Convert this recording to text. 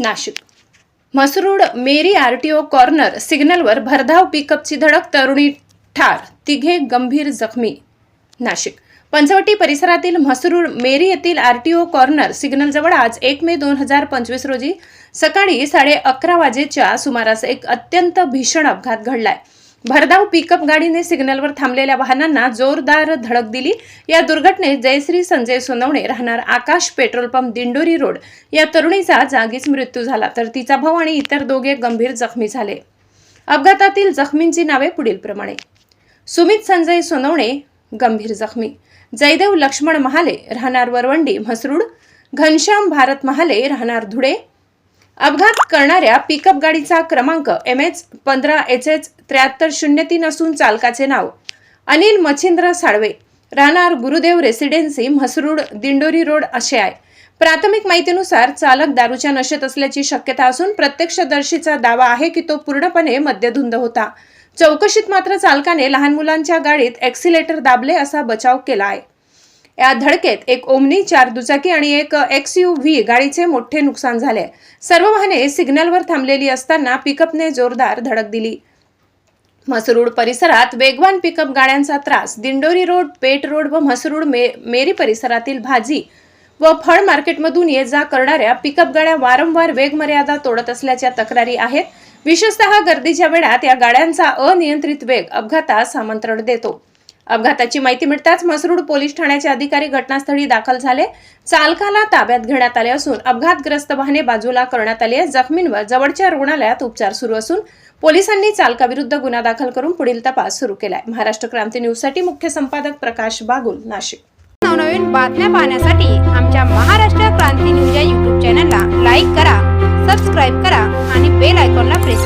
Nashik. Mhasrud Meri RTO corner सिग्नलवर भरधाव पिकअपची धडक तरुणी ठार तिघे गंभीर जखमी. नाशिक. पंचवटी परिसरातील म्हसरूळ मेरी येथील आरटीओ कॉर्नर सिग्नलजवळ आज एक मे दोन हजार पंचवीस रोजी सकाळी साडे अकरा वाजेच्या सुमारास एक अत्यंत भीषण अपघात घडलाय. भरधाव पिकअप गाडीने सिग्नलवर थांबलेल्या वाहनांना जोरदार धडक दिली. या दुर्घटनेत जयश्री संजय सोनवणे राहणार Akash petrol pump Dindori road. या तरुणीचा जागीच मृत्यू झाला तर तिचा भाऊ आणि इतर दोघे गंभीर जखमी झाले. अपघातातील जखमींची नावे पुढीलप्रमाणे सुमित संजय सोनवणे गंभीर जखमी. जयदेव लक्ष्मण महाले राहणार वरवंडी म्हसरूड. घनश्याम भारत महाले राहणार धुळे. अपघात करणाऱ्या पिकअप गाडीचा क्रमांक एम एच पंधरा एच एच त्र्याहत्तर शून्य तीन असून चालकाचे नाव अनिल मच्छिंद्र साळवे. राहणार गुरुदेव रेसिडेन्सी म्हसरूड दिंडोरी रोड असे आहे. प्राथमिक माहितीनुसार चालक दारूच्या नशेत असल्याची शक्यता असून प्रत्यक्षदर्शीचा दावा आहे की तो पूर्णपणे मद्यधुंद होता. चौकशीत मात्र चालकाने लहान मुलांच्या गाडीत एक्सिलेटर दाबले असा बचाव केला आहे. या धडकेत एक ओमनी चार दुचाकी आणि एक एक्स यू व्ही गाडीचे मोठे नुकसान झाले. सर्व वाहने सिग्नलवर थांबलेली असताना पिकअपने जोरदार धडक दिली. म्हसरूड परिसरात वेगवान पिकअप गाड्यांचा त्रास. दिंडोरी रोड पेट रोड व म्हसरूड मे मेरी परिसरातील भाजी व फळ मार्केटमधून ये जा करणाऱ्या पिकअप गाड्या वारंवार वेगमर्यादा तोडत असल्याच्या तक्रारी आहेत. विशेषतः गर्दीच्या वेळात या गाड्यांचा अनियंत्रित वेग अपघातास आमंत्रण देतो. अपघाताची माहिती मिळताच मसरूड पोलीस ठाण्याचे अधिकारी घटनास्थळी दाखल झाले. चालकाला ताब्यात घेण्यात आले असून अपघातग्रस्त वाहने बाजूला करण्यात आली आहे जखमींवर जवळच्या रुग्णालयात उपचार सुरू असून पोलिसांनी चालकाविरुद्ध गुन्हा दाखल करून पुढील तपास सुरू केलाय. महाराष्ट्र क्रांती न्यूजसाठी मुख्य संपादक प्रकाश बागुल नाशिक. नवनवीन बातम्या पाहण्यासाठी आमच्या महाराष्ट्र क्रांती न्यूज या युट्यूब चॅनलला लाईक करा सबस्क्राईब करा आणि बेल आयकॉनला प्रेस